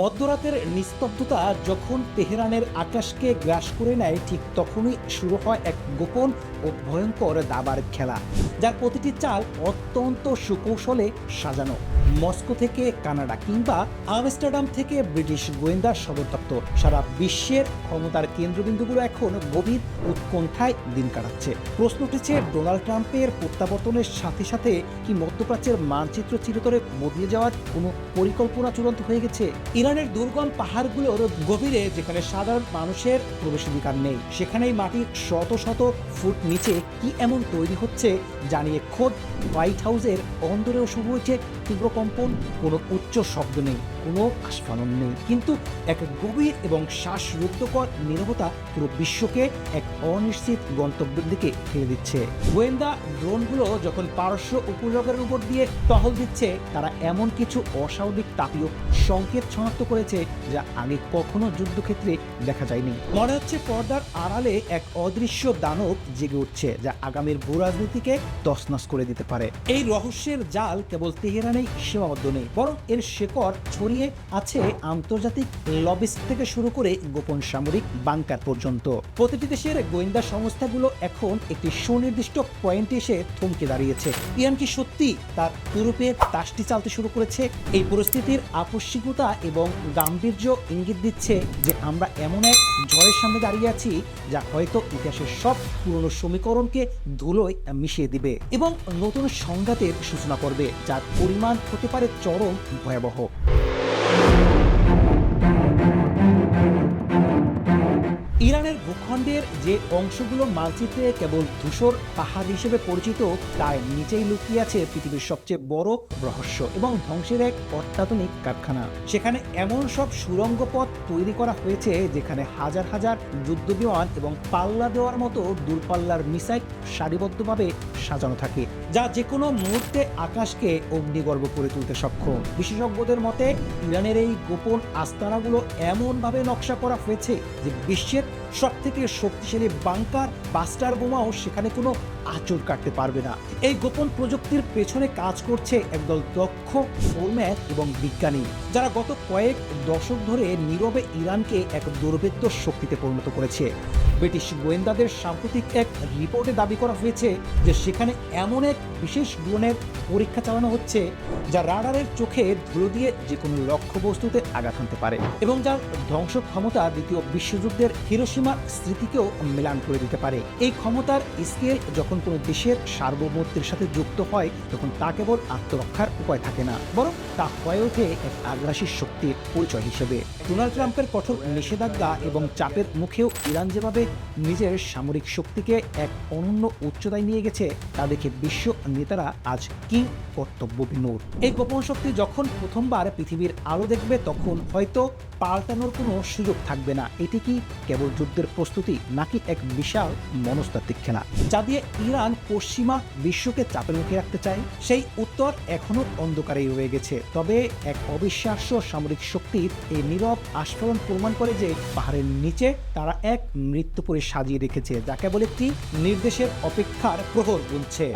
মধ্যরাতের নিস্তব্ধতা যখন তেহরানের আকাশকে গ্রাস করে নেয়, ঠিক তখনই শুরু হয় এক গোপন ও ভয়ঙ্কর দাবার খেলা, যার প্রতিটি চাল অত্যন্ত সুকৌশলে সাজানো। মস্কো থেকে কানাডা কিংবা আমস্টারডাম থেকে ব্রিটিশ গোয়েন্দা সদর দপ্তর সারা বিশ্বের ক্ষমতার কেন্দ্রবিন্দুগুলো এখন গভীর উৎকণ্ঠায় দিন কাটাচ্ছে। প্রশ্ন উঠেছে, ডোনাল্ড ট্রাম্পের প্রত্যাবর্তনের সাথে সাথে কি মধ্যপ্রাচ্যের মানচিত্র চিরতরে বদলে যাওয়ার কোনো পরিকল্পনা চূড়ান্ত হয়ে গেছে? ইরানের দুর্গম পাহাড়গুলোর গভীরে, যেখানে সাধারণ মানুষের প্রবেশাধিকার নেই। সেখানেই মাটির শত শত ফুট নিচে কি এমন তৈরি হচ্ছে জানিয়ে খোদ হোয়াইট হাউসের অন্দরেও শুরু হয়েছে তীব্র কম্পন, কোনো উচ্চ শব্দ নেই। কোনো আস্ফালন নেই। কিন্তু এক গভীর এবং শ্বাসরুদ্ধকর নীরবতা পুরো বিশ্বকে এক অনিশ্চিত গন্তব্যের দিকে ঠেলে দিচ্ছে। গোয়েন্দা ড্রোনগুলো যখন পারস্য উপযোগের উপর দিয়ে টহল দিচ্ছে, তারা এমন কিছু অস্বাভাবিক তাপীয় সংকেত শনাক্ত করেছে যা আগে কখনো যুদ্ধক্ষেত্রে দেখা যায়নি। মনে হচ্ছে পর্দার আড়ালে এক অদৃশ্য দানব জেগে উঠছে যা আগামীর ভূ রাজনীতিকে তছনছ করে দিতে পারে। এই রহস্যের জাল কেবল তেহরানেই সীমাবদ্ধ নেই, বরং এর শেকড় ছড়িয়ে আছে আন্তর্জাতিক লবিস থেকে শুরু করে গোপন সামরিক বাংকার পর্যন্ত। প্রতিটি দেশের গোয়েন্দা সংস্থাগুলো এখন একটি সুনির্দিষ্ট পয়েন্টে এসে থমকে দাঁড়িয়েছে। ইরান কি সত্যি তার ইউরোপের তাসটি চালতে শুরু করেছে? এই পরিস্থিতির আপস্মিকতা এবং গাম্ভীর্য ইঙ্গিত দিচ্ছে যে আমরা এমন এক ঝড়ের সামনে দাঁড়িয়ে আছি যা হয়তো ইতিহাসের সব পুরনো সমীকরণকে ধুলোয় মিশিয়ে দিবে এবং নতুন সংঘাতের সূচনা করবে, যার পরিমাণ হতে পারে চরম ভয়াবহ। ভূখণ্ডের যে অংশগুলো মানচিত্রে কেবল ধূসর পাহাড় হিসেবে পরিচিত, তার নিচেই লুকিয়ে আছে পৃথিবীর সবচেয়ে বড় রহস্য এবং ধ্বংসের এক অত্যাধুনিক কারখানা। সেখানে এমন সব সুরঙ্গ পথ তৈরি করা হয়েছে, যেখানে হাজার হাজার যুদ্ধ বিমান এবং পাল্লা দেওয়ার মতো দূরপাল্লার মিসাইল সারিবদ্ধভাবে সাজানো থাকে, যা যে কোনো মুহূর্তে আকাশকে অগ্নিগর্ভ করে তুলতে সক্ষম। বিশেষজ্ঞদের মতে, ইরানের এই গোপন আস্তানাগুলো এমনভাবে নকশা করা হয়েছে যে বিশ্বের সব থেকে শক্তিশালী বাংকার বাস্টার বোমাও সেখানে কোনো আঁচড় কাটতে পারবে না। এই গোপন প্রযুক্তির পেছনে কাজ করছে একদল দক্ষ ফোরম্যান এবং বিজ্ঞানী, যারা গত কয়েক দশক ধরে নীরবে ইরানকে এক দুর্বৃত্ত শক্তিতে পরিণত করেছে। ব্রিটিশ গোয়েন্দাদের সাম্প্রতিক এক রিপোর্টে দাবি করা হয়েছে যে সেখানে এমন এক বিশেষ ড্রোনের পরীক্ষা চালানো হচ্ছে যা রাডারের চোখে ধুলো দিয়ে যে কোনো লক্ষ্যবস্তুতে আঘাত হানতে পারে এবং যার ধ্বংস ক্ষমতা দ্বিতীয় বিশ্বযুদ্ধের হিরোসীমার স্মৃতিকেও মেলান করে দিতে পারে। এই ক্ষমতার স্কেল যখন কোনো দেশের সার্বভৌমত্বের সাথে যুক্ত হয়, তখন তা কেবল আত্মরক্ষার উপায় থাকে না, বরং তা হয়ে ওঠে এক আগ্রাসী শক্তির পরিচয় হিসেবে। ডোনাল্ড ট্রাম্পের কঠোর নিষেধাজ্ঞা এবং চাপের মুখেও ইরান যেভাবে নিজের সামরিক শক্তিকে এক অনন্য উচ্চতায় নিয়ে গেছে, তা দেখে বিশ্ব নেতারা আজ কি কর্তব্য বিমূর এই গোপন শক্তি যখন প্রথমবার পৃথিবীর আলো দেখবে, তখন হয়তো পাল্টানোর কোনো সুযোগ থাকবে না। এটি কি কেবল যুদ্ধের প্রস্তুতি, নাকি এক বিশাল মনস্তাত্ত্বিক খেলা? যা দিয়ে ইরান পশ্চিমা বিশ্বকে চাপের মুখে রাখতে চায়, সেই উত্তর এখনও অন্ধকারেই রয়ে গেছে। তবে এক অবিশ্বাস্য সামরিক শক্তির এই নীরব আস্ফলন প্রমাণ করে যে পাহাড়ের নিচে তারা এক মৃত্যুপুরে সাজিয়ে রেখেছে, যা কেবল একটি নির্দেশের অপেক্ষার প্রহর গুনছে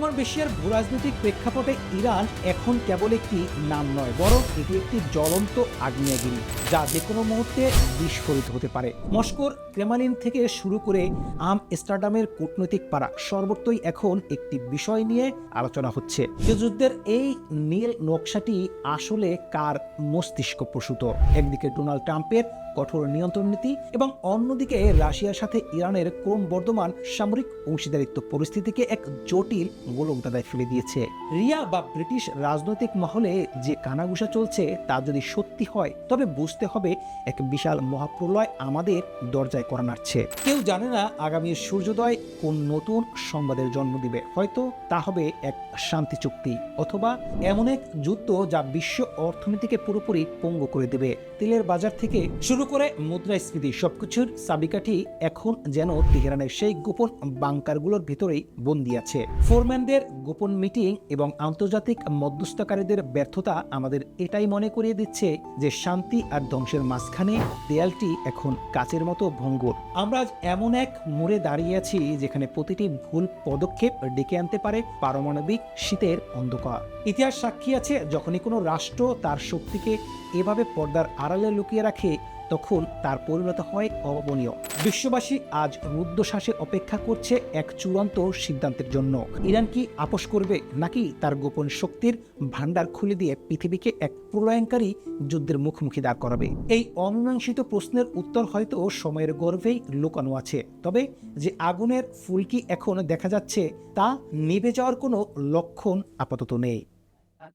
বর্তমান বিশ্বের ভূরাজনৈতিক প্রেক্ষাপটে ইরান এখন কেবল একটি নাম নয়, বরং এটি একটি জ্বলন্ত আগ্নেয়গিরি যা যে কোনো মুহূর্তে বিস্ফোরিত হতে পারে। মস্কোর ক্রেমালিন থেকে শুরু করে আম স্টারডামের কূটনৈতিক পাড়া সর্বত্রই এখন একটি বিষয় নিয়ে আলোচনা হচ্ছে। যে যুদ্ধের এই নীল নকশাটি আসলে কার মস্তিষ্ক প্রসূত? একদিকে ডোনাল্ড ট্রাম্পের কঠোর নিয়ন্ত্রণ নীতি এবং অন্যদিকে রাশিয়ার সাথে ইরানের ক্রমবর্ধমান সামরিক অংশীদারিত্ব পরিস্থিতিকে এক জটিল গোলকদাদায় ফেলে দিয়েছে। রিয়া বা ব্রিটিশ রাজনৈতিক মহলে যে কানাঘুষা চলছে তা যদি সত্যি হয়, তবে বুঝতে হবে এক বিশাল মহাপ্রলয় আমাদের দরজায় করা নাড়ছে। কেউ জানে না আগামী সূর্যোদয় কোন নতুন সংবাদের জন্ম দিবে, হয়তো তা হবে এক শান্তি চুক্তি অথবা এমন এক যুদ্ধ যা বিশ্ব অর্থনীতিকে পুরোপুরি পঙ্গু করে দেবে। তেলের বাজার থেকে শুরু করে মুদ্রাস্ফীতি সবকিছুর চাবিকাঠি এখন যেন তেহরানের সেই গোপন বাংকারগুলোর ভিতরেই বন্দি আছে। ফোরম্যানদের গোপন মিটিং এবং আন্তর্জাতিক মধ্যস্থকারীদের ব্যর্থতা আমাদের এটাই মনে করিয়ে দিচ্ছে যে শান্তি আর ধ্বংসের মাঝখানে দেয়ালটি এখন কাচের মতো ভঙ্গুর আমরা আজ এমন এক মোড়ে দাঁড়িয়ে আছি যেখানে প্রতিটি ভুল পদক্ষেপ ডেকে আনতে পারে পারমাণবিক শীতের অন্ধকার। ইতিহাস সাক্ষী আছে, যখনই কোনো রাষ্ট্র তার শক্তিকে এভাবে পর্দার আড়ালে লুকিয়ে রাখে, তখন তার পরিণত হয় অভাবনীয়। বিশ্ববাসী আজ রুদ্ধশ্বাসে অপেক্ষা করছে এক চূড়ান্ত সিদ্ধান্তের জন্য। ইরান কি আপোষ করবে, নাকি তার গোপন শক্তির ভান্ডার খুলে দিয়ে পৃথিবীকে এক প্রলয়ঙ্কারী যুদ্ধের মুখোমুখি দাঁড় করাবে? এই অমীমাংসিত প্রশ্নের উত্তর হয়তো সময়ের গর্ভেই লুকানো আছে। তবে যে আগুনের ফুলকি এখন দেখা যাচ্ছে, তা নিভে যাওয়ার কোনো লক্ষণ আপাতত নেই।